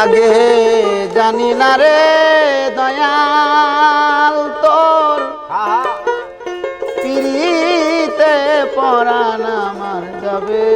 আগে জানি না রে দয়াল তোর। পিড়িতে পরাণ আমার যাবে।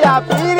Pirapira.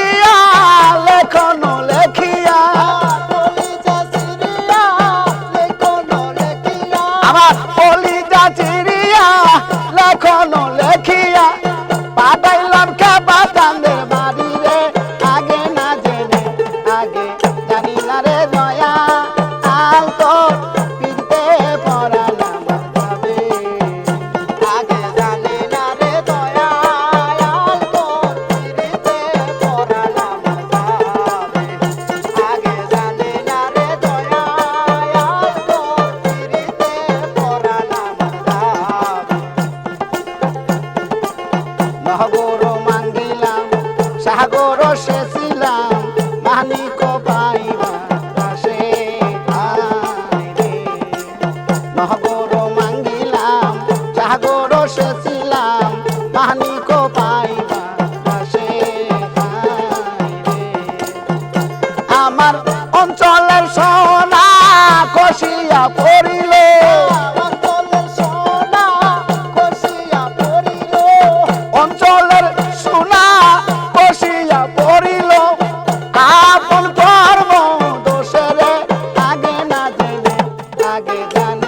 কখনো আমার অঞ্চলের সোনা কষিয়া পড়িল। আগে জানে।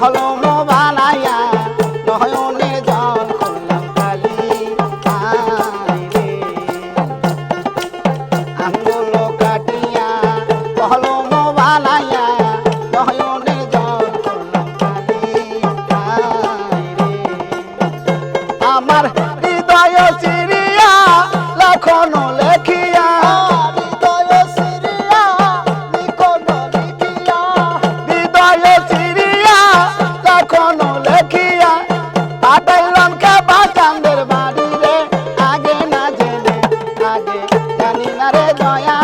হলো লাগে জানি না রে দয়া।